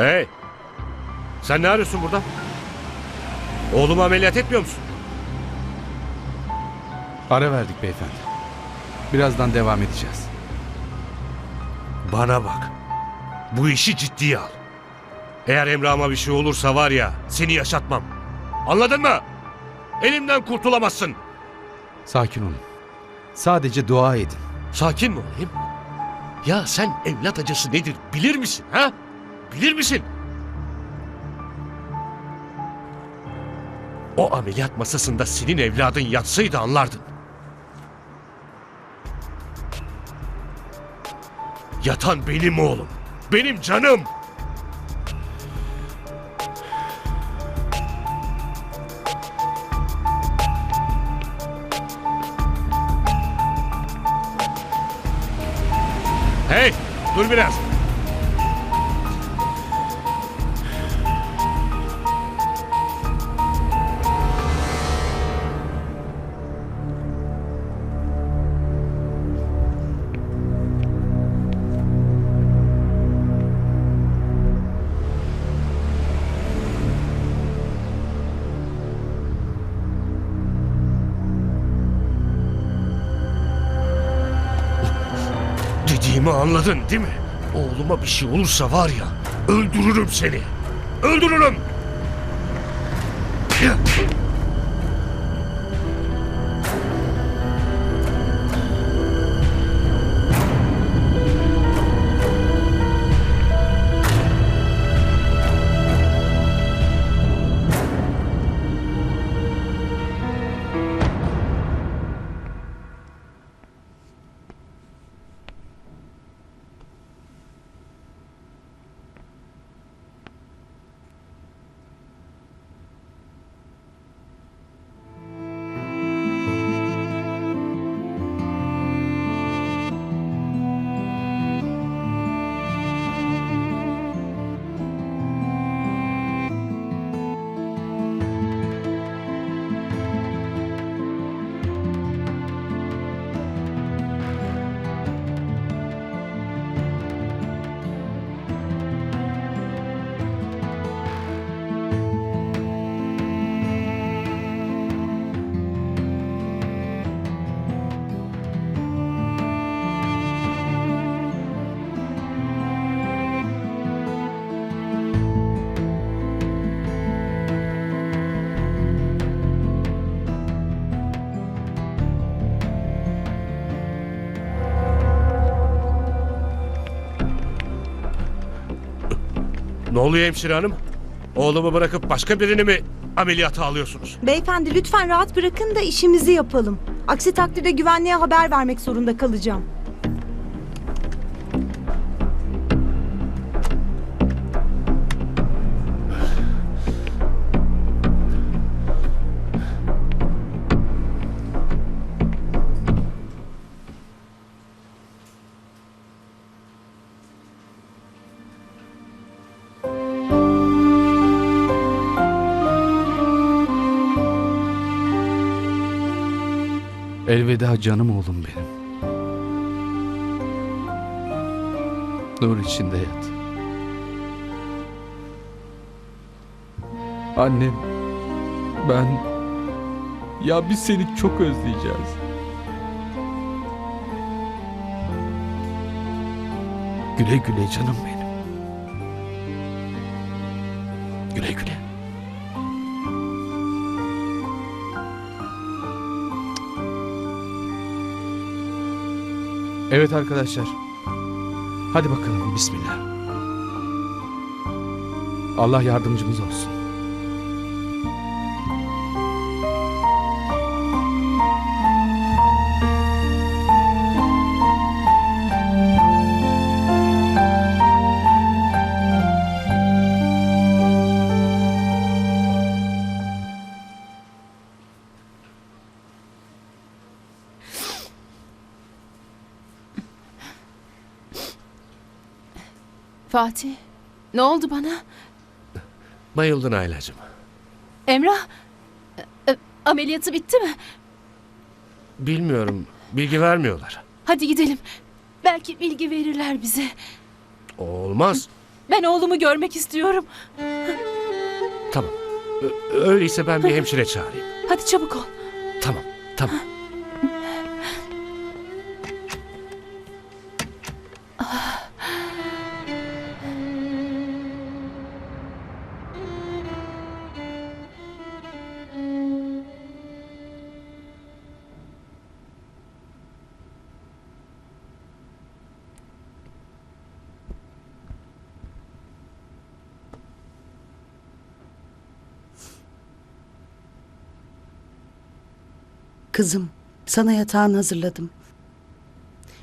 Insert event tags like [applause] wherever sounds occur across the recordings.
Hey! Sen ne arıyorsun burada? Oğlumu ameliyat etmiyor musun? Ara verdik beyefendi. Birazdan devam edeceğiz. Bana bak. Bu işi ciddiye al. Eğer Emrah'ıma bir şey olursa var ya seni yaşatmam. Anladın mı? Elimden kurtulamazsın. Sakin olun. Sadece dua edin. Sakin mi olayım? Ya sen evlat acısı nedir bilir misin ha? Bilir misin? O ameliyat masasında senin evladın yatsaydı anlardın. Yatan benim oğlum. Benim canım. Dediğimi anladın değil mi? Oğluma bir şey olursa var ya öldürürüm seni. Öldürürüm. Ne oluyor hemşire hanım? Oğlumu bırakıp başka birini mi ameliyata alıyorsunuz? Beyefendi lütfen rahat bırakın da işimizi yapalım. Aksi takdirde güvenliğe haber vermek zorunda kalacağım. Elveda canım oğlum benim. Nur içinde yat. Annem, ben... Ya biz seni çok özleyeceğiz. Güle güle canım benim. Güle güle. Evet arkadaşlar. Hadi bakalım bismillah. Allah yardımcımız olsun. Fatih, ne oldu bana? Bayıldın Aylacığım. Emrah, e, e, ameliyatı bitti mi? Bilmiyorum. Bilgi vermiyorlar. Hadi gidelim. Belki bilgi verirler bize. Olmaz. Ben oğlumu görmek istiyorum. Tamam. Ö- Öyleyse ben bir hemşire çağırayım. Hadi çabuk ol. Tamam, tamam. Kızım, sana yatağını hazırladım.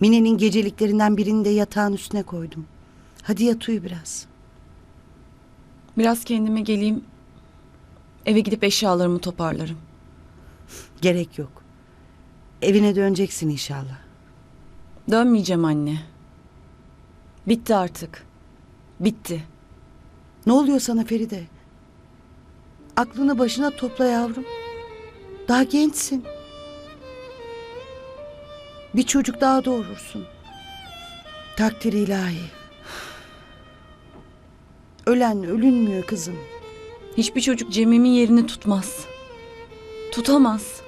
Mine'nin geceliklerinden birini de yatağın üstüne koydum. Hadi yat uyu biraz. Biraz kendime geleyim. Eve gidip eşyalarımı toparlarım. Gerek yok. Evine döneceksin inşallah. Dönmeyeceğim anne. Bitti artık. Bitti. Ne oluyor sana Feride? Aklını başına topla yavrum. Daha gençsin. Bir çocuk daha doğurursun. Takdir ilahi. Ölen ölünmüyor kızım. Hiçbir çocuk Cemim'in yerini tutmaz. Tutamaz.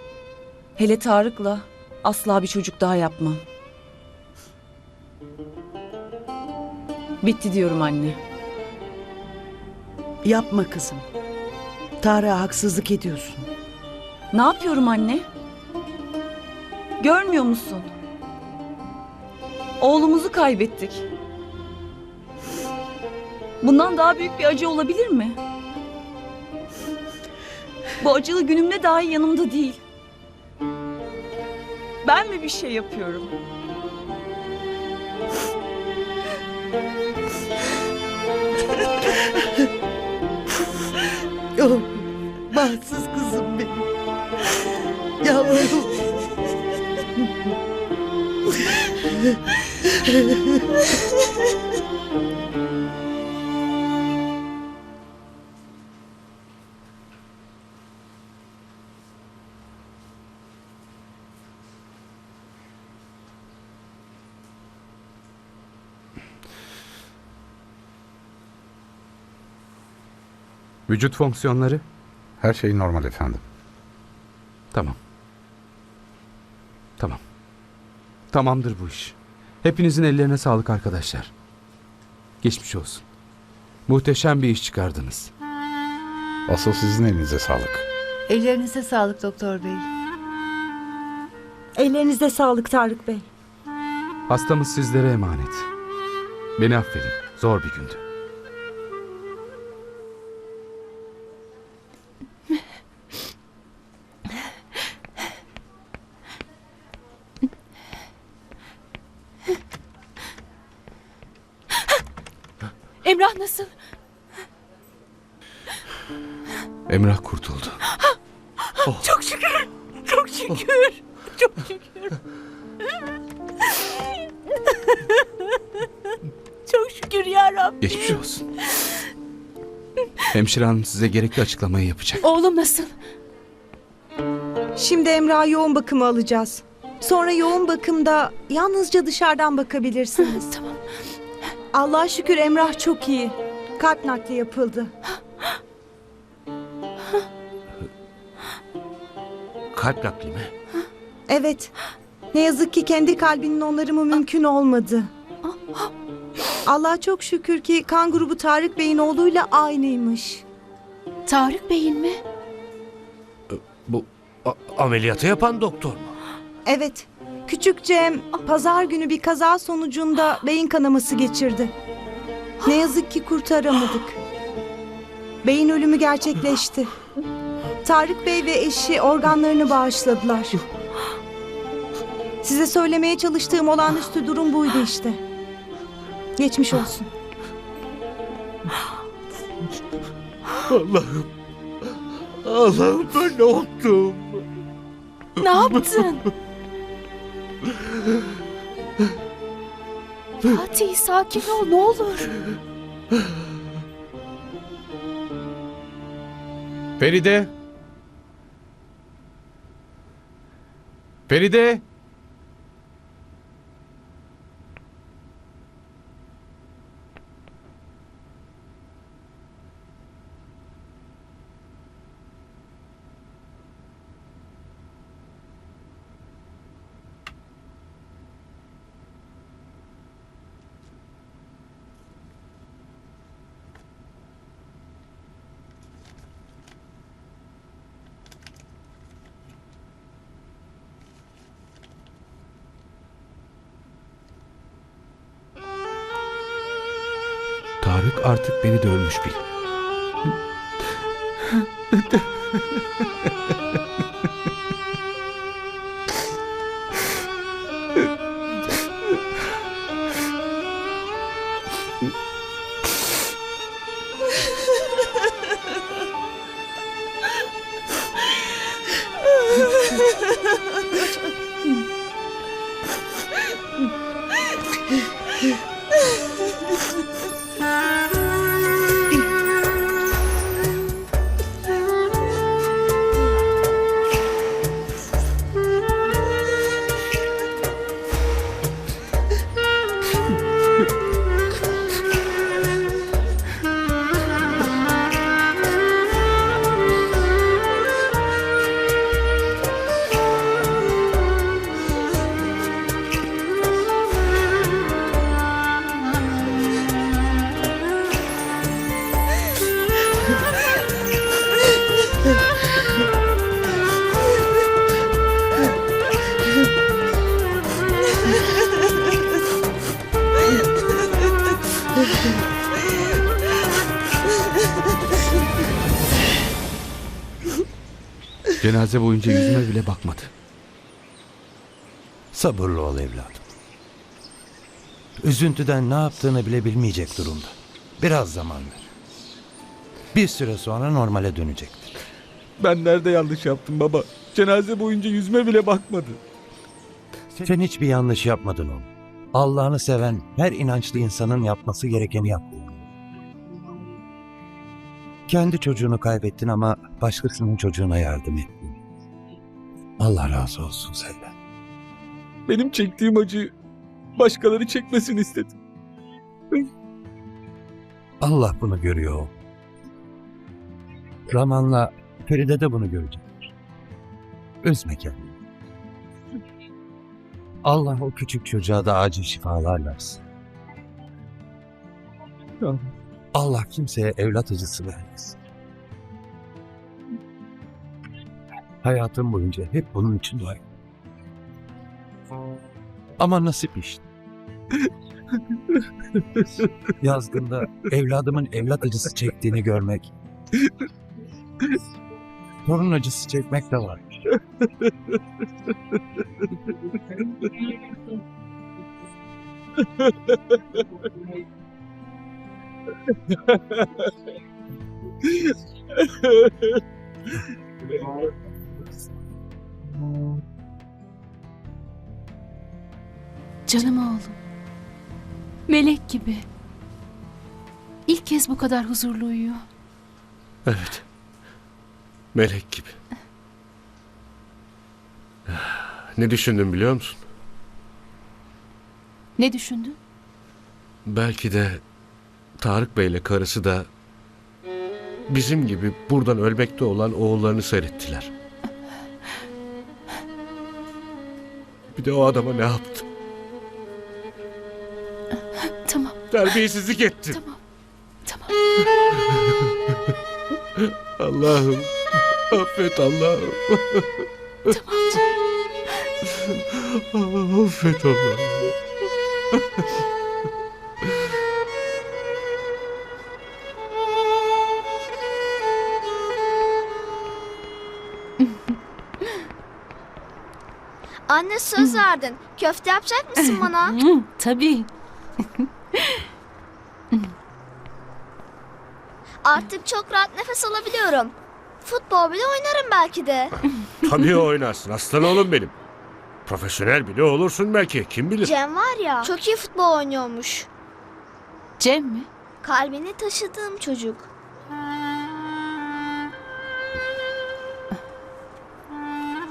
Hele Tarık'la asla bir çocuk daha yapmam. Bitti diyorum anne. Yapma kızım. Tarık'a haksızlık ediyorsun. Ne yapıyorum anne? Görmüyor musun? Oğlumuzu kaybettik. Bundan daha büyük bir acı olabilir mi? Bu acılı günümde dahi yanımda değil. Ben mi bir şey yapıyorum? Oh, bahtsız kızım benim. Yavrum. Vücut fonksiyonları? Her şey normal efendim. Tamam. Tamam. Tamamdır bu iş. Hepinizin ellerine sağlık arkadaşlar. Geçmiş olsun. Muhteşem bir iş çıkardınız. Asıl sizin elinize sağlık. Ellerinize sağlık doktor bey. Ellerinize sağlık Tarık Bey. Hastamız sizlere emanet. Beni affedin. Zor bir gündü. Hemşire hanım size gerekli açıklamayı yapacak. Oğlum nasıl? Şimdi Emrah'ı yoğun bakıma alacağız. Sonra yoğun bakımda yalnızca dışarıdan bakabilirsiniz. [laughs] Tamam. Allah'a şükür Emrah çok iyi. Kalp nakli yapıldı. Kalp nakli mi? Evet. Ne yazık ki kendi kalbinin onarımı mümkün olmadı. Allah'a çok şükür ki kan grubu Tarık Bey'in oğluyla aynıymış. Tarık Bey'in mi? Bu a- ameliyatı yapan doktor mu? Evet. Küçük Cem pazar günü bir kaza sonucunda beyin kanaması geçirdi. Ne yazık ki kurtaramadık. Beyin ölümü gerçekleşti. Tarık Bey ve eşi organlarını bağışladılar. Size söylemeye çalıştığım olağanüstü durum buydu işte. Geçmiş olsun. Allah'ım. Allah'ım ben ne yaptım? Ne yaptın? Fatih sakin ol ne olur. Feride. Feride. Tarık artık beni de ölmüş bil. [laughs] Cenaze boyunca yüzüme bile bakmadı. Sabırlı ol evladım. Üzüntüden ne yaptığını bile bilmeyecek durumda. Biraz zaman ver. Bir süre sonra normale dönecektir. Ben nerede yanlış yaptım baba? Cenaze boyunca yüzüme bile bakmadı. Sen hiçbir yanlış yapmadın oğlum. Allah'ını seven her inançlı insanın yapması gerekeni yaptı. Kendi çocuğunu kaybettin ama başkasının çocuğuna yardım ettin. Allah razı olsun senden. Benim çektiğim acıyı başkaları çekmesin istedim. Allah bunu görüyor. Zamanla Feride de bunu görecektir. Üzme kendini. Allah o küçük çocuğa da acil şifalar versin. Allah kimseye evlat acısı vermesin. Hayatım boyunca hep bunun için dua. Ama nasip işte. [laughs] Yazgında evladımın evlat acısı çektiğini görmek, torun acısı çekmek de var. [laughs] Canım oğlum. Melek gibi. İlk kez bu kadar huzurlu uyuyor. Evet. Melek gibi. Ne düşündüm biliyor musun? Ne düşündün? Belki de Tarık Bey'le karısı da bizim gibi buradan ölmekte olan oğullarını seyrettiler. Bir de o adama ne yaptı? Tamam, Terbiyesizlik etti. tamam. Tamam. [laughs] Allah'ım affet Allah'ım. Tamam canım. affet Allah'ım. Anne söz verdin. Köfte yapacak mısın [laughs] bana? Tabii. Artık çok rahat nefes alabiliyorum. Futbol bile oynarım belki de. [laughs] Tabii oynarsın aslan oğlum benim. Profesyonel bile olursun belki kim bilir. Cem var ya çok iyi futbol oynuyormuş. Cem mi? Kalbini taşıdığım çocuk.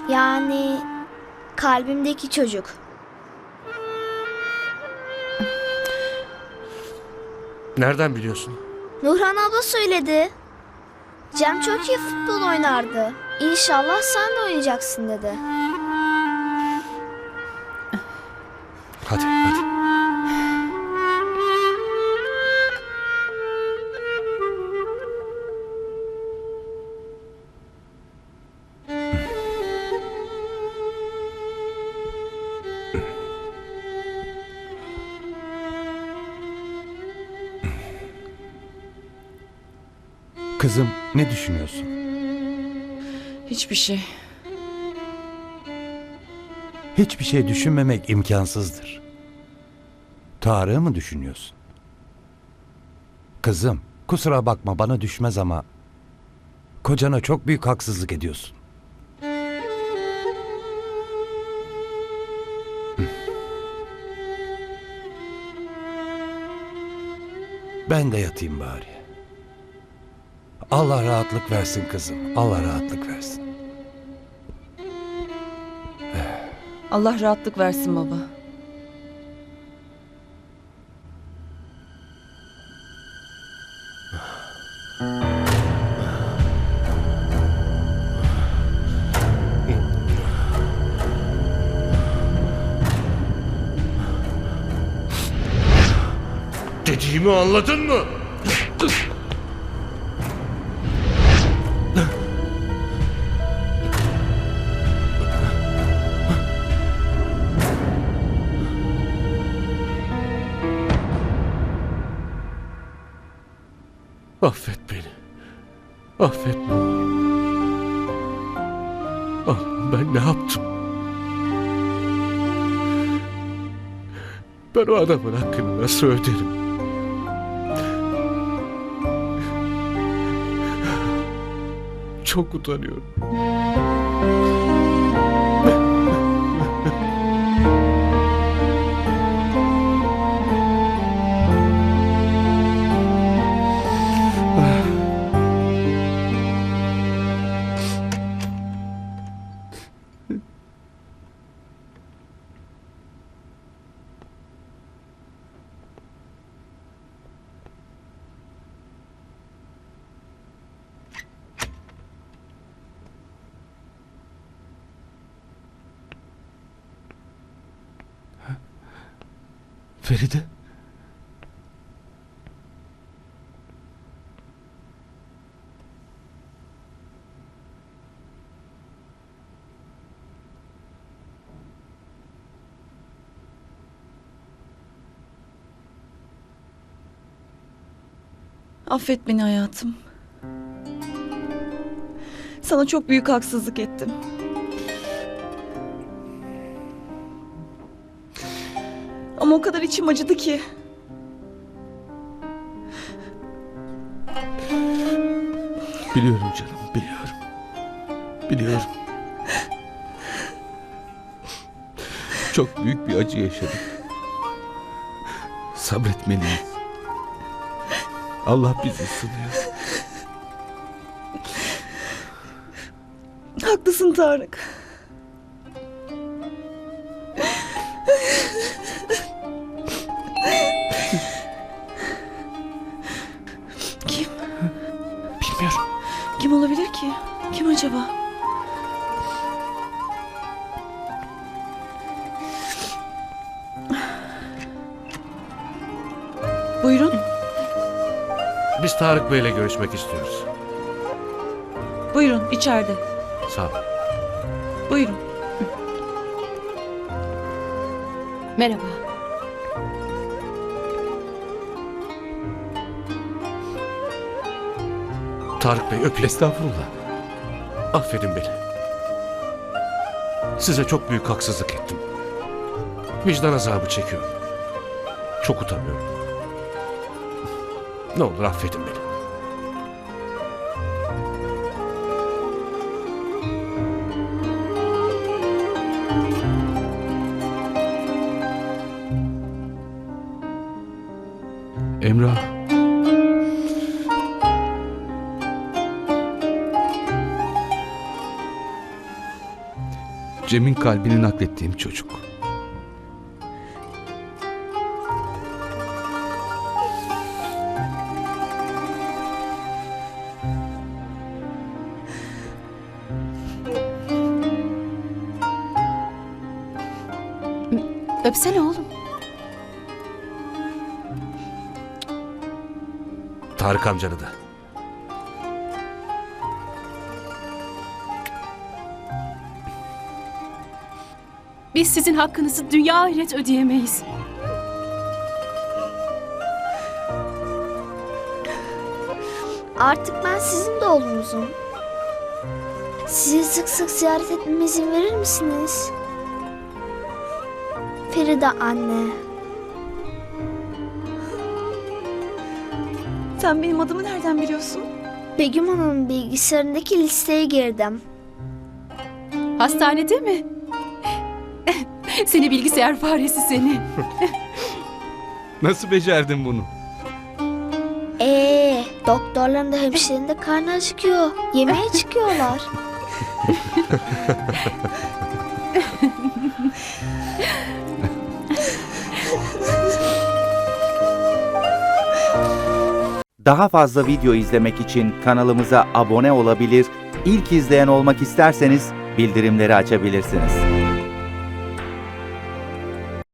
Yani kalbimdeki çocuk. Nereden biliyorsun? Nurhan abla söyledi. Cem çok iyi futbol oynardı. İnşallah sen de oynayacaksın dedi. Hadi hadi. Kızım ne düşünüyorsun? Hiçbir şey. Hiçbir şey düşünmemek imkansızdır. Tarık'ı mı düşünüyorsun? Kızım, kusura bakma bana düşmez ama kocana çok büyük haksızlık ediyorsun. Ben de yatayım bari. Allah rahatlık versin kızım. Allah rahatlık versin. Allah rahatlık versin baba. Dediğimi anladın mı? Affet beni. Affet olur. Allah'ım ben ne yaptım? Ben o adamın hakkını nasıl öderim? Çok utanıyorum. Feride. Affet beni hayatım. Sana çok büyük haksızlık ettim. Ama o kadar içim acıdı ki. Biliyorum canım, biliyorum. Biliyorum. Çok büyük bir acı yaşadık. Sabretmeliyiz. Allah bizi sınıyor. Haklısın Tarık. Kim olabilir ki? Kim acaba? Buyurun. Biz Tarık Bey'le görüşmek istiyoruz. Buyurun içeride. Sağ ol. Buyurun. Merhaba. Tarık Bey öpeyim. Estağfurullah. Affedin beni. Size çok büyük haksızlık ettim. Vicdan azabı çekiyorum. Çok utanıyorum. Ne olur affedin beni. Cem'in kalbini naklettiğim çocuk. Öpsene oğlum. Tarık amcanı da. Biz sizin hakkınızı dünya ahiret ödeyemeyiz. Artık ben sizin de oğlunuzum. Sizi sık sık ziyaret etmeme izin verir misiniz? Feride anne. Sen benim adımı nereden biliyorsun? Begüm Hanım'ın bilgisayarındaki listeye girdim. Hastanede mi? Seni bilgisayar faresi seni. [laughs] Nasıl becerdin bunu? Ee, doktorların da hemşirenin de karnı acıkıyor. Yemeğe [laughs] çıkıyorlar. Daha fazla video izlemek için kanalımıza abone olabilir, ilk izleyen olmak isterseniz bildirimleri açabilirsiniz.